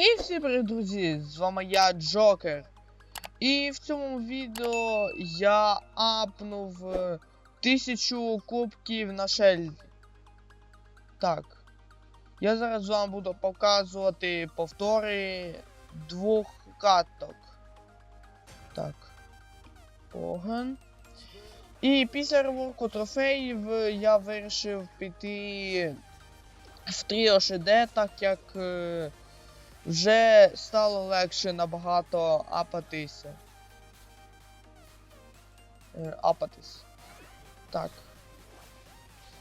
І всім привіт, друзі! З вами я Джокер. І в цьому відео я апнув е, тисячу кубків на шельді. Так. Я зараз вам буду показувати повтори двох каток. Так. Огонь. І після реворку трофеїв е, я вирішив піти в Тріо ШД, так як. е, вже стало легше набагато апатися. Е, апатись. Так.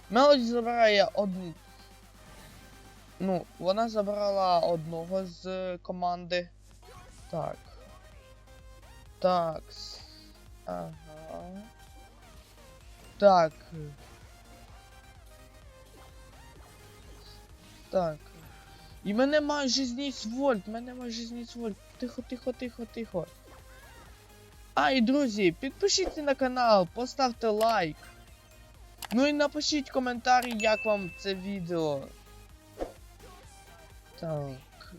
Мелоді забирає одну. Ну, вона забрала одного з команди. Так. Так. Ага. Так. Так. І мене майже зніс вольт, мене майже зніс вольт. Тихо, тихо, тихо, тихо. А, і друзі, підпишіться на канал, поставте лайк. Ну і напишіть коментарі, як вам це відео. Так.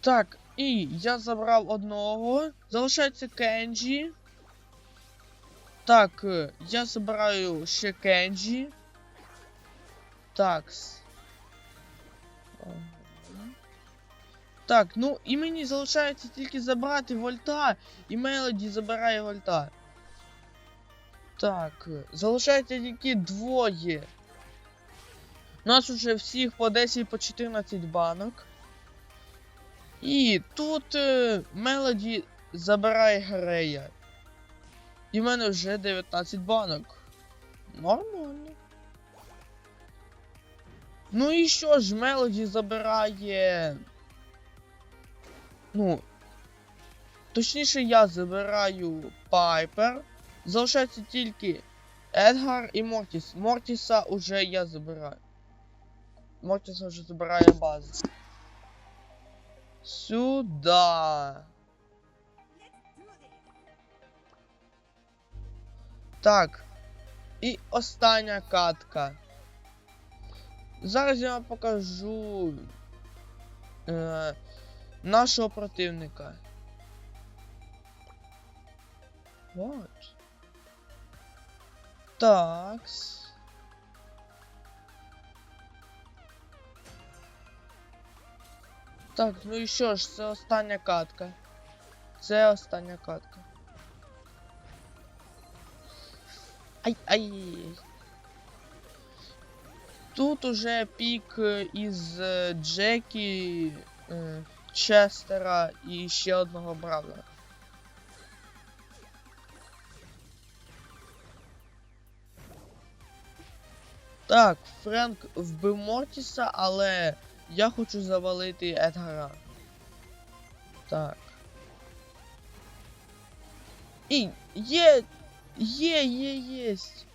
Так, і я забрав одного. Залишається Кенджі. Так, е, я забираю ще Кенджі. Такс. Так, ну і мені залишається тільки забрати вольта, і Мелоді забирає вольта. Так, залишається тільки двоє. У нас уже всіх по 10 по 14 банок. І тут е, Мелоді забирає Грея. І в мене вже 19 банок. Нормально. Ну і що ж, Мелоді забирає. Ну. Точніше, я забираю Пайпер. Залишається тільки Едгар і Мортіс. Мортіса уже я забираю. Мортіса вже забирає базу. Сюда. Так. І остання катка. Зараз я вам покажу е, нашого противника. Вот. Такс. Так, ну і що ж, це остання катка. Це остання катка. Ай, ай. Тут уже пік е, із е, Джекі, е, Честера і ще одного Бравлера. Так, Френк вбив Мортіса, але я хочу завалити Едгара. Так. І є! Є, є, єсть!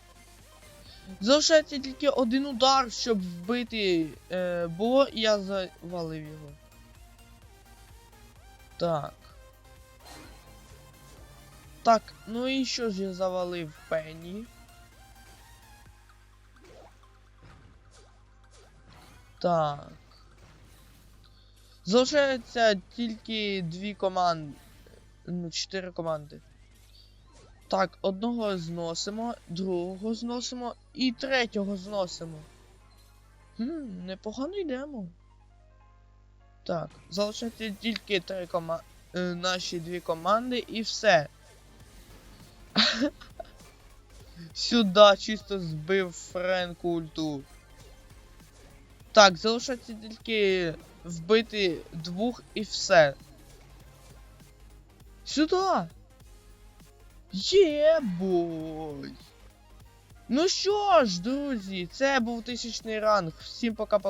Залишається тільки один удар, щоб вбити е, Бо, і я завалив його. Так. Так, ну і що ж я завалив Пенні? Так. Залишається тільки дві команди. Ну, чотири команди. Так, одного зносимо, другого зносимо і третього зносимо. Хм, непогано йдемо. Так, залишається тільки три кома... е, наші дві команди і все. Сюди чисто збив Френк ульту. Так, залишається тільки вбити двох і все. Сюди! Єбой! Ну що ж, друзі, це був тисячний ранг. Всім пока-пока.